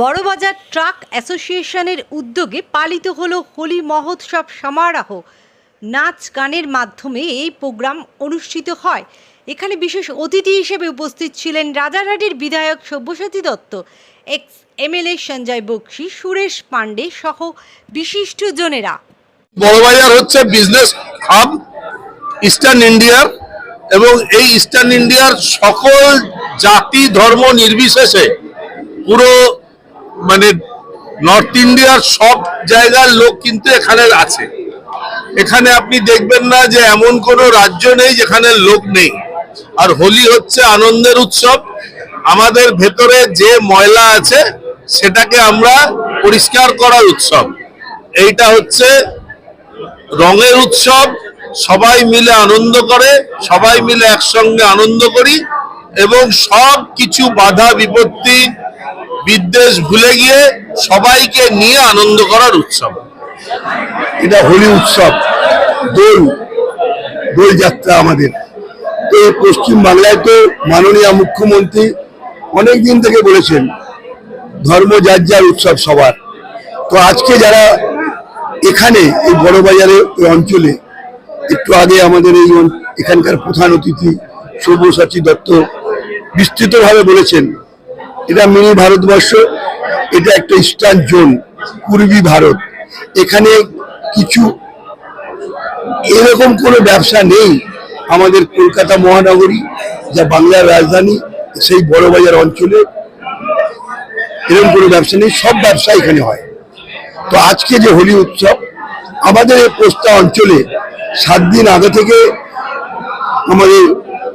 Burrabazar truck অ্যাসোসিয়েশনের উদ্যোগে পালিত হলো হোলি মহোৎসব সমারোহ। নাচ গানের মাধ্যমে এই প্রোগ্রাম অনুষ্ঠিত হয়। এখানে বিশেষ অতিথি হিসেবে উপস্থিত ছিলেন রাজারহাটির বিধায়ক সব্যসাচী দত্ত এক্স এমএলএ সঞ্জয় বক্সি, সুরেশ পাণ্ডে সহ বিশিষ্টজনেরা বড়বাজার হচ্ছে বিজনেস হাব ইস্টার্ন ইন্ডিয়ার এবং এই ইস্টার্ন ইন্ডিয়ার সকল জাতি, ধর্ম নির্বিশেষে পুরো মানে নর্থ ইন্ডিয়ার সব জায়গার লোক কিন্তু এখানে আছে। এখানে আপনি দেখবেন না যে এমন কোনো রাজ্য নেই যেখানে লোক নেই। আর হোলি হচ্ছে আনন্দের উৎসব। আমাদের ভেতরে যে ময়লা আছে, সেটাকে আমরা পরিষ্কার করার উৎসব। এইটা হচ্ছে রঙের উৎসব। সবাই মিলে আনন্দ করে, সবাই মিলে একসঙ্গে আনন্দ করি এবং সব কিছু বাধা বিপত্তি বিদ্বেষ ভুলে গিয়ে সবাইকে নিয়ে আনন্দ করার উৎসব। এটা হোলি উৎসব, দোল দোল যাত্রা আমাদের। তো পশ্চিম বাংলায় তো মাননীয় মুখ্যমন্ত্রী অনেক দিন থেকে বলেছেন, ধর্ম যার যার উৎসব সবার। তো আজকে যারা এখানে, এই বড় বাজারে অঞ্চলে, একটু আগে আমাদের এই এখানকার প্রধান অতিথি সব্যসাচী দত্ত বিস্তৃতভাবে বলেছেন এটা মিনি ভারতবর্ষ, এটা একটা ইস্টার্ন জোন পূর্বী ভারত। এখানে কিছু এরকম কোনো ব্যবসা নেই আমাদের কলকাতা মহানগরী, যা বাংলার রাজধানী, সেই বড়বাজার অঞ্চলে এরকম কোনো ব্যবসা নেই, সব ব্যবসা এখানে হয়। তো আজকে যে হোলি উৎসব, আমাদের এই পোস্তা অঞ্চলে সাত দিন আগে থেকে আমাদের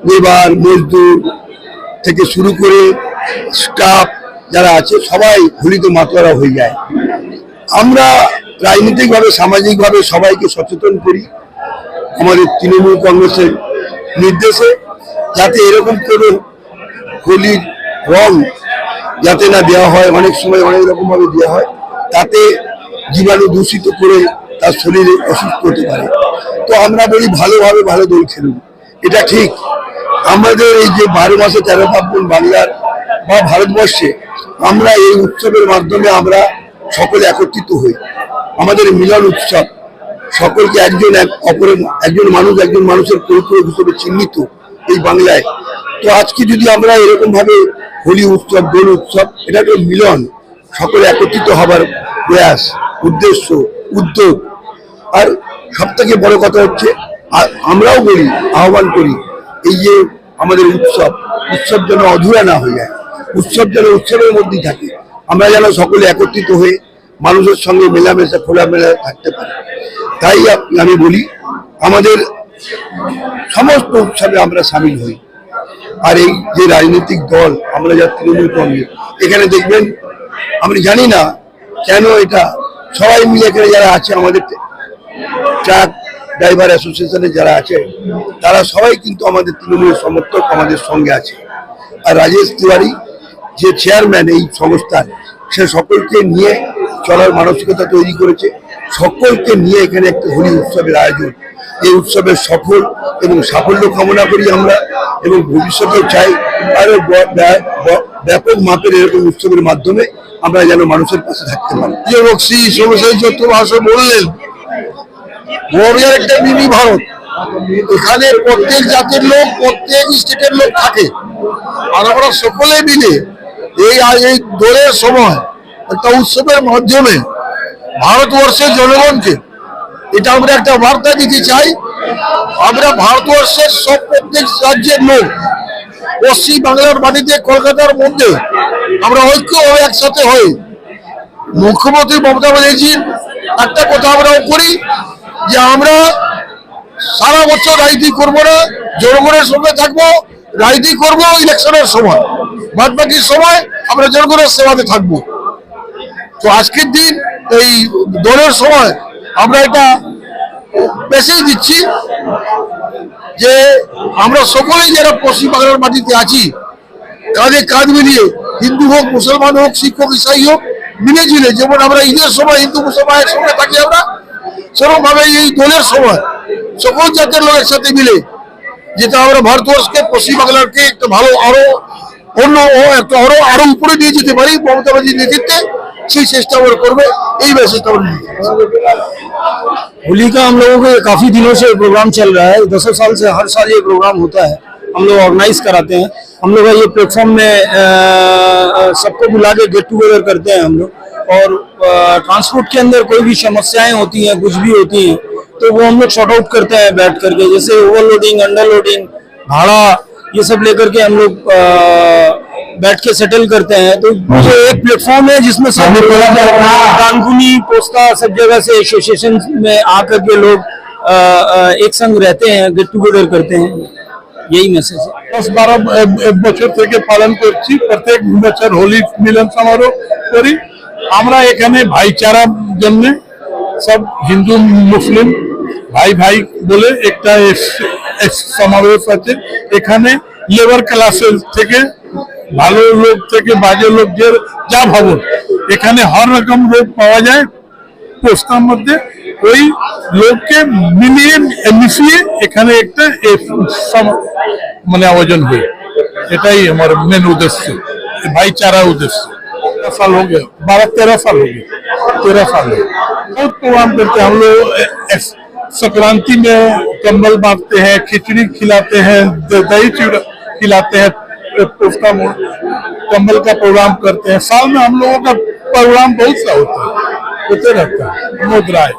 লেবার মজদুর থেকে শুরু করে স্টাফ যারা আছে, সবাই হোলিতে মাতোয়ারা হয়ে যায়। আমরা রাজনৈতিকভাবে, সামাজিকভাবে সবাইকে সচেতন করি। আমাদের তৃণমূল কংগ্রেসের নির্দেশে যাতে এরকম কোনো হোলির রং যাতে না দেওয়া হয়, অনেক সময় অনেক রকমভাবে দেওয়া হয়, তাতে জীবাণু দূষিত করে তার শরীরে অসুস্থ হতে পারে। তো আমরা বলি, ভালোভাবে ভালো দোল খেলুন। এটা ঠিক। আমাদের এই যে বারো মাসে তেরো পার্বণ বাংলার বা ভারতবর্ষে আমরা এই উৎসবের মাধ্যমে আমরা সকলে একত্রিত হই। আমাদের মিলন উৎসব সকলকে একজন এক অপরের একজন মানুষ একজন মানুষের পরিপূরক হিসেবে চিহ্নিত এই বাংলায়। তো আজকে যদি আমরা এরকমভাবে হোলি উৎসব, দোল উৎসব, এটা একটা মিলন, সকলে একত্রিত হবার প্রয়াস, উদ্দেশ্য, উদ্যোগ। আর সব থেকে বড় কথা হচ্ছে আমরাও বলি, আহ্বান করি, এই যে আমাদের উৎসব উৎসব যেন অধুরা না হয়ে যায়। উৎসব যেন উৎসবের মধ্যেই থাকে। আমরা যেন সকলে একত্রিত হয়ে মানুষের সঙ্গে মেলামেশা, খোলামেলা থাকতে পারি। তাই আমি বলি, আমাদের সমস্ত উৎসবে আমরা সামিল হই। আর এই যে রাজনৈতিক দল, আমরা যা তৃণমূল কংগ্রেস, এখানে দেখবেন, আমি জানি না কেন এটা সবাই মিলে এখানে যারা আছে, আমাদের ট্রাক ড্রাইভার অ্যাসোসিয়েশনে যারা আছে, তারা সবাই কিন্তু আমাদের তৃণমূলের সমর্থক, আমাদের সঙ্গে আছে। আর রাজেশ তিওয়ারি যে চেয়ারম্যান এই সংস্থার, সে সকলকে নিয়ে চলার মানসিকতা তৈরি করেছে। সকলকে নিয়ে এখানে একটা হোলি উৎসবের আয়োজন। এই উৎসবের সফল এবং সাফল্য কামনা করি আমরা এবং ভবিষ্যতেও চাই আরও ব্যাপক মাপের এরকম উৎসবের মাধ্যমে আমরা যেন মানুষের পাশে থাকতে পারি। চত্র ভাষা বললেন একটা মিনি ভারত। এখানে প্রত্যেক জাতের লোক, প্রত্যেক স্টেটের লোক থাকে। আর আমরা সকলে মিলে এই এই দোলের সময় একটা উৎসবের মাধ্যমে ভারতবর্ষের জনগণকে, এটা আমরা একটা বার্তা দিতে চাই, আমরা ভারতবর্ষের সব প্রত্যেক রাজ্যের লোক পশ্চিম বাংলার মাটিতে কলকাতার মধ্যে আমরা ঐক্য হয়ে একসাথে হই মুখ্যমন্ত্রী মমতা ব্যানার্জির একটা কথা আমরাও করি যে আমরা সারা বছর রাজনীতি করব না, জনগণের সঙ্গে থাকব, রাজনীতি করব ইলেকশনের সময়। বাদ বাকির সময় আমরা জনগণের সেবাতে থাকব। তো আজকের দিন, এই দলের সময় আমরা এটা মেসেজ দিচ্ছি যে আমরা সকলেই যারা পশ্চিম বাংলার মাটিতে আছি কাঁধে কাঁধ মিলিয়ে হিন্দু হোক, মুসলমান হোক শিক্ষক ইসাই হোক, মিলে ঝিলে যেমন আমরা ঈদের সময় হিন্দু মুসলমানের সঙ্গে থাকি আমরা সেরকম ভাবে এই দোলের সময় সকল জাতের লোকের সাথে মিলে, যেটা আমরা ভারতবর্ষকে, পশ্চিম বাংলাকে একটা ভালো, আরও অন্য ও একটা আরো আরো উপরে নিয়ে যেতে পারি মমতা ব্যানার্জির নেতৃত্বে সেই চেষ্টা আমরা করবে এই মেসেজটা আমরা নিয়ে होली का हम लोगों के काफी दिनों से प्रोग्राम चल रहा है दसों साल से हर साल ये प्रोग्राम होता है हम लोग ऑर्गेनाइज कराते हैं हम लोग का ये प्लेटफॉर्म में अ, अ, सबको बुला के गेट टुगेदर करते हैं हम लोग और ट्रांसपोर्ट के अंदर कोई भी समस्याएं होती हैं कुछ भी होती हैं तो वो हम लोग शॉर्ट आउट करते हैं बैठ करके जैसे ओवरलोडिंग अंडरलोडिंग भाड़ा ये सब लेकर के हम लोग अ, बैठ के सेटल करते हैं तो ये एक प्लेटफॉर्म है जिसमें सब कानकुनी पोस्ता सब जगह से एसोसिएशन में आकर के लोग अ, अ, एक संग रहते हैं गेट टुगेदर करते हैं यही मैसेज है দশ বারো এ- এ বছর থেকে পালন করছি প্রত্যেক বছর হোলি মিলন সমারোহ করি আমরা এখানে ভাইচারার জন্য সব হিন্দু মুসলিম ভাই ভাই বলে একটা এস- এস- সমাবেশ আছে এখানে লেবার ক্লাসের থেকে ভালো লোক থেকে বাজে লোক যে যা ভাবুন এখানে হর রকম লোক পাওয়া যায় পোস্টার মধ্যে ওই লোককে মিলিয়ে মিশিয়ে এখানে একটা এ সম- মানে আয়োজন हुए এটাই আমার মেন উদ্দেশ্য भाईचारा उद्देश्य तेरह साल हो गया बारह तेरह साल हो गया तेरह साल हो गया बहुत प्रोग्राम करते हैं हम लोग ए- ए- संक्रांति में कंबल बांटते हैं, खिचड़ी खिलाते हैं दही चूड़ा खिलाते हैं, उसका कंबल का प्रोग्राम करते हैं। साल में हम लोगों का प्रोग्राम बहुत सा होता है, होते रहता है राय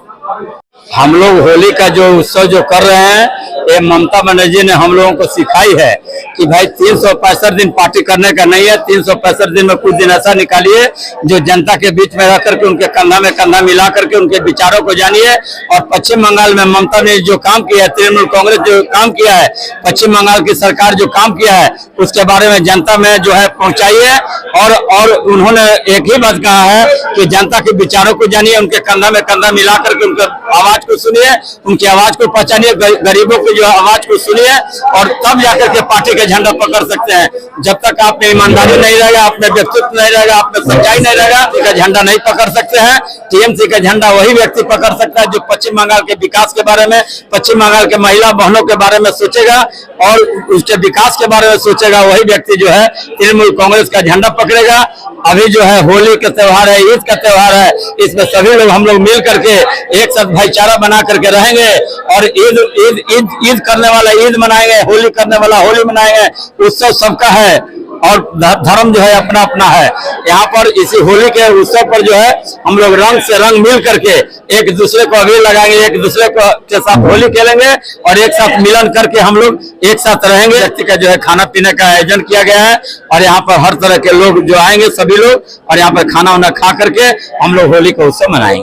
हम लोग होली का जो उत्सव जो कर रहे हैं, ये ममता बनर्जी ने हम लोगों को सिखाई है कि भाई तीन सौ पैंसठ दिन पार्टी करने का नहीं है, तीन सौ पैंसठ दिन में कुछ दिन ऐसा निकालिए जो जनता के बीच में रह करके, उनके कंधा में कंधा मिला करके, उनके विचारों को जानिए। और पश्चिम बंगाल में ममता ने जो काम किया है, तृणमूल कांग्रेस जो काम किया है, पश्चिम बंगाल की सरकार जो काम किया है, उसके बारे में जनता में जो है पहुंचाइए। और और उन्होंने एक ही बात कहा है कि जनता के विचारों को जानिए, उनके कंधा में कंधा मिला करके, उनके आवाज़ को सुनिए, उनकी आवाज़ को पहचानिए गरीबों की जो आवाज़ को सुनिए और तब जाकर के पार्टी का झंडा पकड़ सकते हैं। जब तक आप में ईमानदारी नहीं रहेगा आप में व्यक्तित्व नहीं रहेगा आप में सच्चाई नहीं रहेगा का झंडा नहीं पकड़ सकते हैं। टीएमसी का झंडा वही व्यक्ति पकड़ सकता है जो पश्चिम बंगाल के विकास के बारे में, पश्चिम बंगाल के महिला बहनों के बारे में सोचेगा और उसके विकास के बारे में सोचेगा। वही व्यक्ति जो है तृणमूल कांग्रेस का झंडा पकड़ेगा। अभी जो है होली का त्योहार है, ईद का त्योहार है, इसमें सभी लोग हम लोग मिल करके एक साथ भाईचारा बना करके रहेंगे और ईद ईद ईद ईद करने वाला ईद मनाएँगे, होली करने वाला होली मनाएँगे, उत्सव सबका है। और धर्म जो है अपना अपना है। यहाँ पर इसी होली के उत्सव पर जो है, हम लोग रंग से रंग मिल करके एक दूसरे को अबीर लगाएँगे, एक दूसरे को के साथ होली खेलेंगे और एक साथ मिलन करके हम लोग एक साथ रहेंगे। व्यक्ति का जो है खाना पीने का आयोजन किया गया है और यहाँ पर हर तरह के लोग जो आएँगे सभी लोग और यहाँ पर खाना वाना खा करके हम लोग होली का उत्सव मनाएँगे।